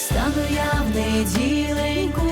стану я в неділеньку.